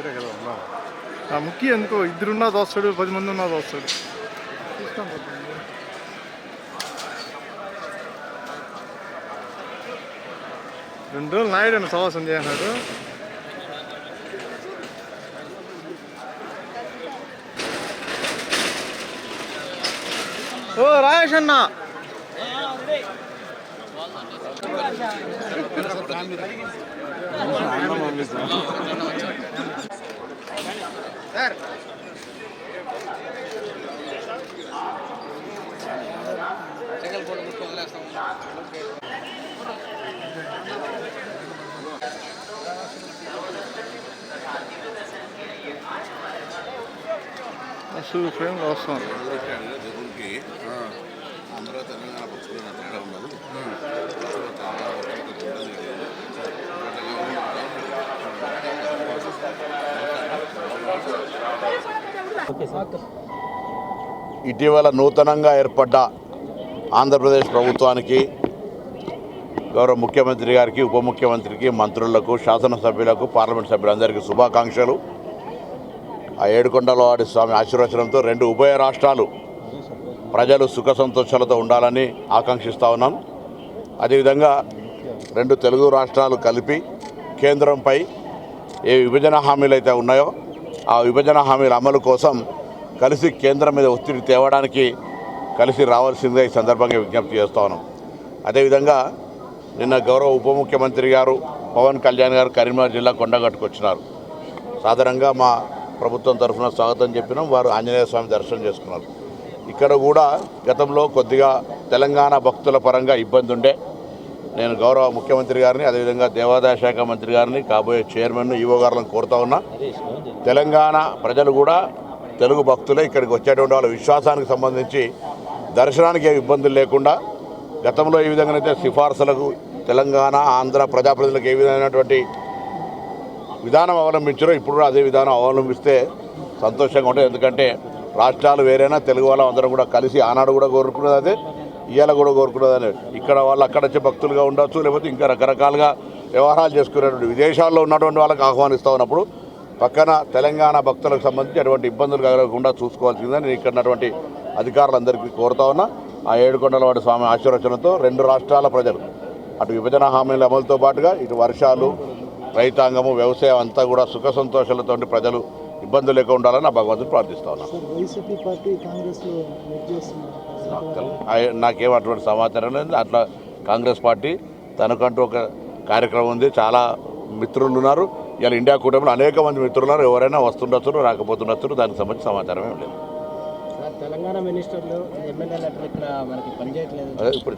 ఇద్దరే కదా ఉన్నాం ఆ ముఖ్య ఎందుకో ఇద్దరున్నా దోస్తాడు పది మంది ఉన్నా దోస్తాడు రెండు రోజులు నాయుడు అని సవాసం చేసినాడు ఓ రాయేష్ అన్న అసలు ఫ్రేమ్ వస్తాను జగన్కి ఆంధ్ర ఇటీవల నూతనంగా ఏర్పడ్డ ఆంధ్రప్రదేశ్ ప్రభుత్వానికి గౌరవ ముఖ్యమంత్రి గారికి ఉప ముఖ్యమంత్రికి మంత్రులకు శాసనసభ్యులకు పార్లమెంట్ సభ్యులందరికీ శుభాకాంక్షలు. ఆ ఏడుకొండలవాడి స్వామి ఆశీర్వచనంతో రెండు ఉభయ రాష్ట్రాలు ప్రజలు సుఖ సంతోషాలతో ఉండాలని ఆకాంక్షిస్తూ ఉన్నాను అదేవిధంగా రెండు తెలుగు రాష్ట్రాలు కలిపి కేంద్రంపై ఏ విభజన హామీలు అయితే ఉన్నాయో ఆ విభజన హామీల అమలు కోసం కలిసి కేంద్రం మీద ఒత్తిడి తేవడానికి కలిసి రావాల్సిందే ఈ సందర్భంగా విజ్ఞప్తి చేస్తా ఉన్నాం. అదేవిధంగా నిన్న గౌరవ ఉప ముఖ్యమంత్రి గారు పవన్ కళ్యాణ్ గారు కరీంనగర్ జిల్లా కొండగట్టుకొచ్చినారు సాధారణంగా మా ప్రభుత్వం తరఫున స్వాగతం చెప్పినాం వారు ఆంజనేయ స్వామి దర్శనం చేసుకున్నారు. ఇక్కడ కూడా గతంలో కొద్దిగా తెలంగాణ భక్తుల పరంగా ఇబ్బంది ఉండే నేను గౌరవ ముఖ్యమంత్రి గారిని అదేవిధంగా దేవాదాయ శాఖ మంత్రి గారిని కాబోయే చైర్మన్ ఈవో గారులను కోరుతా ఉన్నా. తెలంగాణ ప్రజలు కూడా తెలుగు భక్తులే ఇక్కడికి వచ్చేటువంటి వాళ్ళ విశ్వాసానికి సంబంధించి దర్శనానికి ఇబ్బందులు లేకుండా గతంలో ఏ విధంగానైతే సిఫార్సులకు తెలంగాణ ఆంధ్ర ప్రజాప్రతినిధులకు ఏ విధమైనటువంటి విధానం అవలంబించారో ఇప్పుడు కూడా అదే విధానం అవలంబిస్తే సంతోషంగా ఉంటుంది. ఎందుకంటే రాష్ట్రాలు వేరైనా తెలుగు వాళ్ళం అందరం కూడా కలిసి ఆనాడు కూడా కోరుకున్నది అదే. ఇవాళ కూడా కోరుకున్నది ఇక్కడ వాళ్ళు అక్కడ వచ్చే భక్తులుగా ఉండొచ్చు లేకపోతే ఇంకా రకరకాలుగా వ్యవహారాలు చేసుకునేటువంటి విదేశాల్లో ఉన్నటువంటి వాళ్ళకి ఆహ్వానిస్తూ ఉన్నప్పుడు పక్కన తెలంగాణ భక్తులకు సంబంధించి అటువంటి ఇబ్బందులు కలగకుండా చూసుకోవాల్సిందని నేను ఇక్కడ ఉన్నటువంటి అధికారులందరికీ కోరుతా ఉన్నా. ఆ ఏడుకొండల వాడి స్వామి ఆశీర్వచనంతో రెండు రాష్ట్రాల ప్రజలు అటు విభజన హామీల అమలుతో పాటుగా ఇటు వర్షాలు రైతాంగము వ్యవసాయం అంతా కూడా సుఖ సంతోషాలతో ప్రజలు ఇబ్బందులు లేకుండా ఉండాలని నా భగవంతుని ప్రార్థిస్తా ఉన్నాను నాకు నాకేం అటువంటి సమాచారం లేదు. అట్లా కాంగ్రెస్ పార్టీ తనకంటూ ఒక కార్యక్రమం ఉంది. చాలా మిత్రులు ఉన్నారు. ఇలా ఇండియా కూటమిలో అనేక మంది మిత్రులు ఉన్నారు. ఎవరైనా వస్తుండొచ్చు రాకపోతుండొచ్చు. దానికి సంబంధించి సమాచారం ఏం లేదు. తెలంగాణ మినిస్టర్లు ఇక్కడ మనకి పనిచేయట్లేదు. ఇప్పుడు